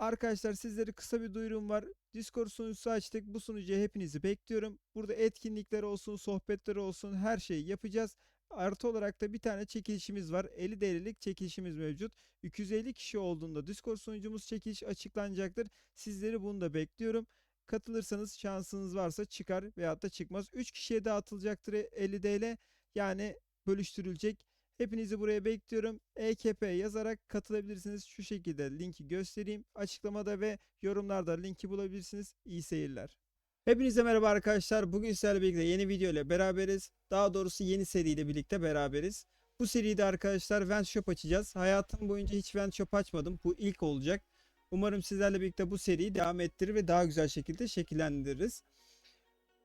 Arkadaşlar sizlere kısa bir duyurum var. Discord sunucusu açtık. Bu sunucuya hepinizi bekliyorum. Burada etkinlikler olsun, sohbetler olsun her şeyi yapacağız. Artı olarak da bir tane çekilişimiz var. 50 TL'lik çekilişimiz mevcut. 250 kişi olduğunda Discord sunucumuz çekiliş açıklanacaktır. Sizleri bunu da bekliyorum. Katılırsanız şansınız varsa çıkar veyahut da çıkmaz. 3 kişiye dağıtılacaktır 50 TL. Yani bölüştürülecek. Hepinizi buraya bekliyorum. EKP yazarak katılabilirsiniz. Şu şekilde linki göstereyim. Açıklamada ve yorumlarda linki bulabilirsiniz. İyi seyirler. Hepinize merhaba arkadaşlar. Bugün sizlerle birlikte yeni video ile beraberiz. Daha doğrusu yeni seriyle birlikte beraberiz. Bu seride arkadaşlar Vent Shop açacağız. Hayatım boyunca hiç Vent Shop açmadım. Bu ilk olacak. Umarım sizlerle birlikte bu seriyi devam ettirir ve daha güzel şekilde şekillendiririz.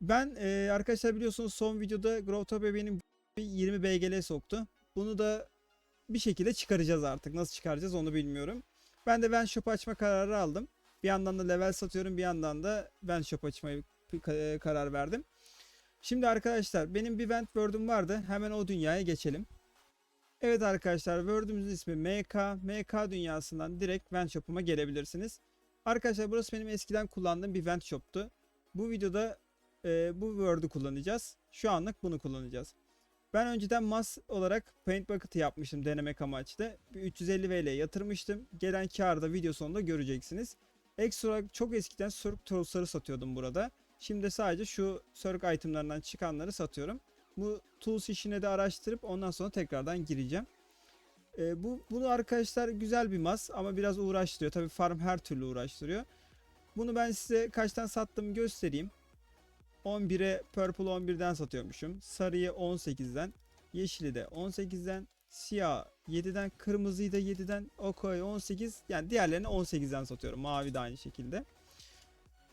Ben e, arkadaşlar biliyorsunuz son videoda Growtopia benim 20 BGL soktu. Bunu da bir şekilde çıkaracağız artık. Nasıl çıkaracağız onu bilmiyorum. Ben de Vent Shop açma kararı aldım. Bir yandan da level satıyorum bir yandan da Vent Shop açmayı ka- karar verdim. Şimdi arkadaşlar benim bir Vent Word'um vardı. Hemen o dünyaya geçelim. Evet arkadaşlar Word'umuzun ismi MK. MK dünyasından direkt Vent Shop'uma gelebilirsiniz. Arkadaşlar burası benim eskiden kullandığım bir Vent Shop'tu. Bu videoda e, bu Word'u kullanacağız. Şu anlık bunu kullanacağız. Ben önceden mas olarak Paint Bucket'ı yapmıştım denemek amaçlı. Bir 350 VL yatırmıştım. Gelen karı da video sonunda göreceksiniz. Ekstra çok eskiden Cirque Tools'ları satıyordum burada. Şimdi sadece şu Cirque itemlarından çıkanları satıyorum. Bu Tools işine de araştırıp ondan sonra tekrardan gireceğim. Ee, bu Bunu arkadaşlar güzel bir mas ama biraz uğraştırıyor. Tabi farm her türlü uğraştırıyor. Bunu ben size kaçtan sattığımı göstereyim. 11'e Purple 11'den satıyormuşum. Sarıyı 18'den. Yeşili de 18'den. Siyah 7'den. Kırmızıyı da 7'den. Okoy 18. Yani diğerlerini 18'den satıyorum. Mavi de aynı şekilde.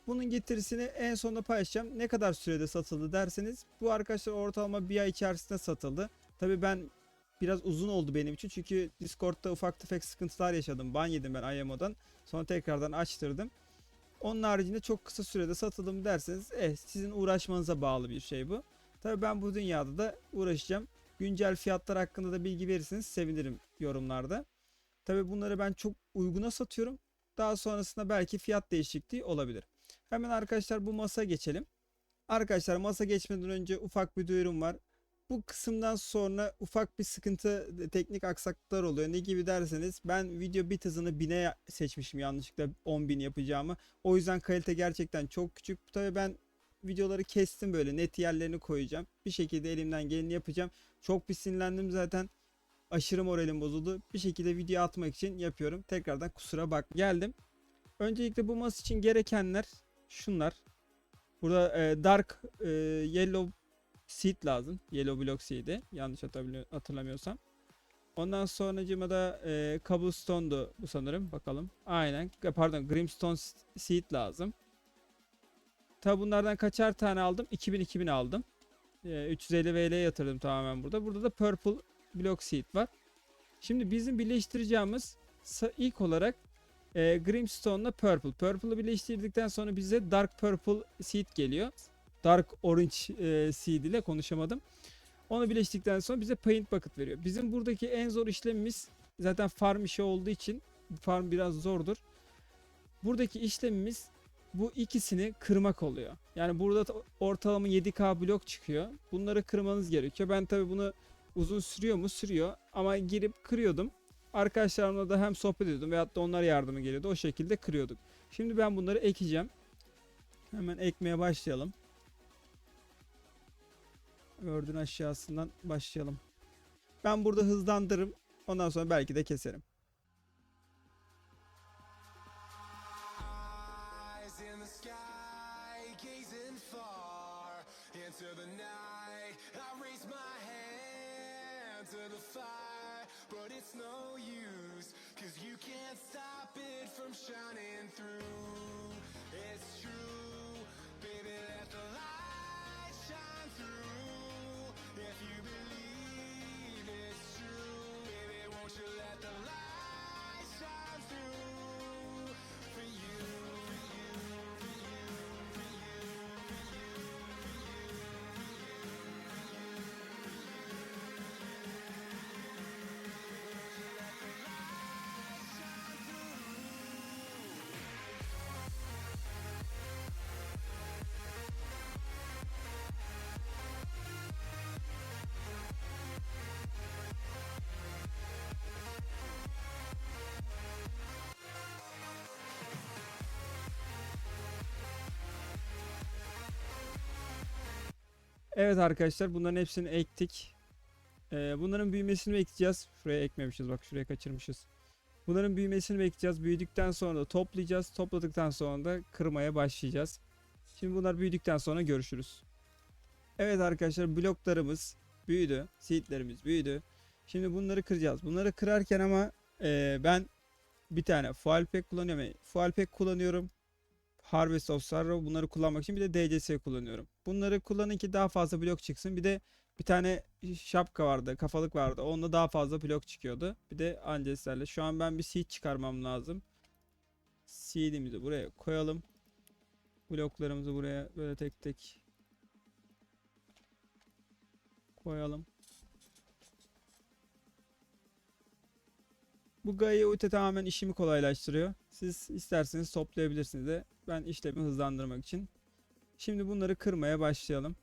Bunun getirisini en sonunda paylaşacağım. Ne kadar sürede satıldı derseniz. Bu arkadaşlar ortalama bir ay içerisinde satıldı. Tabi ben biraz uzun oldu benim için. Çünkü Discord'da ufak tefek sıkıntılar yaşadım. Ban yedim ben IMO'dan. Sonra tekrardan açtırdım. Onun haricinde çok kısa sürede satıldım derseniz eh, sizin uğraşmanıza bağlı bir şey bu. Tabi ben bu dünyada da uğraşacağım. Güncel fiyatlar hakkında da bilgi verirseniz sevinirim yorumlarda. Tabi bunları ben çok uyguna satıyorum. Daha sonrasında belki fiyat değişikliği olabilir. Hemen arkadaşlar bu masa geçelim. Arkadaşlar masa geçmeden önce ufak bir duyurum var. Bu kısımdan sonra ufak bir sıkıntı teknik aksaklıklar oluyor. Ne gibi derseniz ben video bit hızını 1000'e seçmişim yanlışlıkla 10.000 yapacağımı. O yüzden kalite gerçekten çok küçük. Tabii ben videoları kestim böyle net yerlerini koyacağım. Bir şekilde elimden geleni yapacağım. Çok bir sinirlendim zaten. Aşırı moralim bozuldu. Bir şekilde video atmak için yapıyorum. Tekrardan kusura bak. Geldim. Öncelikle bu masa için gerekenler şunlar. Burada e, dark e, yellow seed lazım. Yellow block seed'i. Yanlış hatırlamıyor- hatırlamıyorsam. Ondan sonracıma da e, cobblestone'du bu sanırım. Bakalım. Aynen. Pardon grimstone seed lazım. Tabi bunlardan kaçar tane aldım? 2000 2000 aldım. E, 350 VL yatırdım tamamen burada. Burada da purple block seed var. Şimdi bizim birleştireceğimiz ilk olarak e, Grimstone'la Purple. Purple'ı birleştirdikten sonra bize Dark Purple Seed geliyor. Dark Orange e, Seed ile konuşamadım. Onu birleştirdikten sonra bize Paint Bucket veriyor. Bizim buradaki en zor işlemimiz zaten farm işi olduğu için farm biraz zordur. Buradaki işlemimiz bu ikisini kırmak oluyor. Yani burada ta- ortalama 7K blok çıkıyor. Bunları kırmanız gerekiyor. Ben tabi bunu uzun sürüyor mu? Sürüyor. Ama girip kırıyordum. Arkadaşlarımla da hem sohbet ediyordum veyahut da onlar yardıma geliyordu. O şekilde kırıyorduk. Şimdi ben bunları ekeceğim. Hemen ekmeye başlayalım. Word'ün aşağısından başlayalım. Ben burada hızlandırırım. Ondan sonra belki de keserim. Shining through. It's true, baby, let the light Evet arkadaşlar bunların hepsini ektik. Ee, bunların büyümesini bekleyeceğiz. Şuraya ekmemişiz bak şuraya kaçırmışız. Bunların büyümesini bekleyeceğiz. Büyüdükten sonra da toplayacağız. Topladıktan sonra da kırmaya başlayacağız. Şimdi bunlar büyüdükten sonra görüşürüz. Evet arkadaşlar bloklarımız büyüdü. Seedlerimiz büyüdü. Şimdi bunları kıracağız. Bunları kırarken ama eee, ben bir tane fuel pack kullanıyorum. Fuel pack kullanıyorum. Harvest of Sorrow bunları kullanmak için bir de DCS kullanıyorum. Bunları kullanın ki daha fazla blok çıksın. Bir de bir tane şapka vardı, kafalık vardı. Onda daha fazla blok çıkıyordu. Bir de ancestlerle. Şu an ben bir seed çıkarmam lazım. Seed'imizi buraya koyalım. Bloklarımızı buraya böyle tek tek koyalım. Bu Gaia Ute tamamen işimi kolaylaştırıyor. Siz isterseniz toplayabilirsiniz de ben işlemi hızlandırmak için. Şimdi bunları kırmaya başlayalım.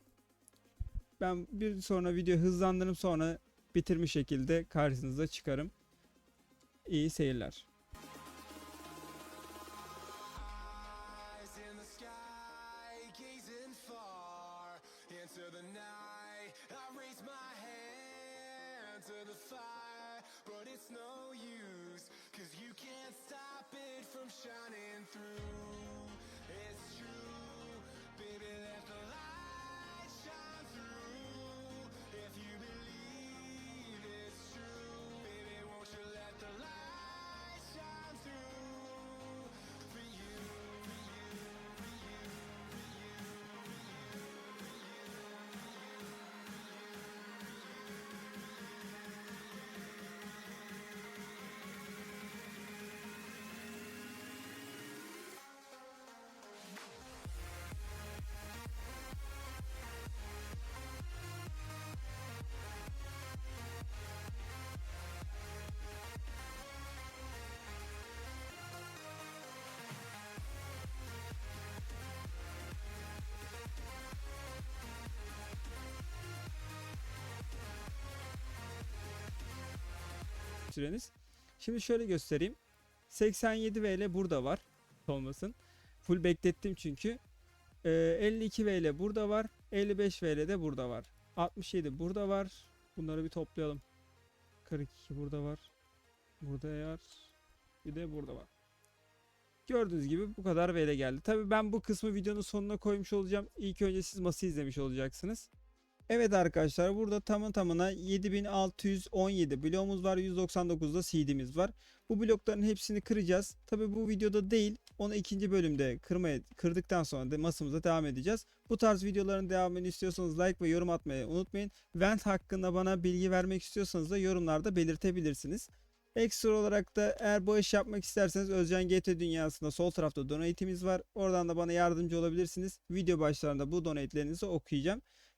Ben bir sonra video hızlandırıp sonra bitirmiş şekilde karşınıza çıkarım. İyi seyirler. İnto the night. I raise my hand to the fire, but it's no use, cause you can't stop it from shining süreniz. Şimdi şöyle göstereyim. 87 VL burada var. Olmasın. Full beklettim çünkü. Ee, 52 VL burada var. 55 VL de burada var. 67 burada var. Bunları bir toplayalım. 42 burada var. Burada yer. Bir de burada var. Gördüğünüz gibi bu kadar VL geldi. Tabi ben bu kısmı videonun sonuna koymuş olacağım. İlk önce sizması izlemiş olacaksınız. Evet arkadaşlar burada tamı tamına 7617 bloğumuz var. 199'da seed'imiz var. Bu blokların hepsini kıracağız. Tabi bu videoda değil. Onu ikinci bölümde kırmaya kırdıktan sonra da masamıza devam edeceğiz. Bu tarz videoların devamını istiyorsanız like ve yorum atmayı unutmayın. Vent hakkında bana bilgi vermek istiyorsanız da yorumlarda belirtebilirsiniz. Ekstra olarak da eğer bağış yapmak isterseniz Özcan GT dünyasında sol tarafta donate'imiz var. Oradan da bana yardımcı olabilirsiniz. Video başlarında bu donate'lerinizi okuyacağım.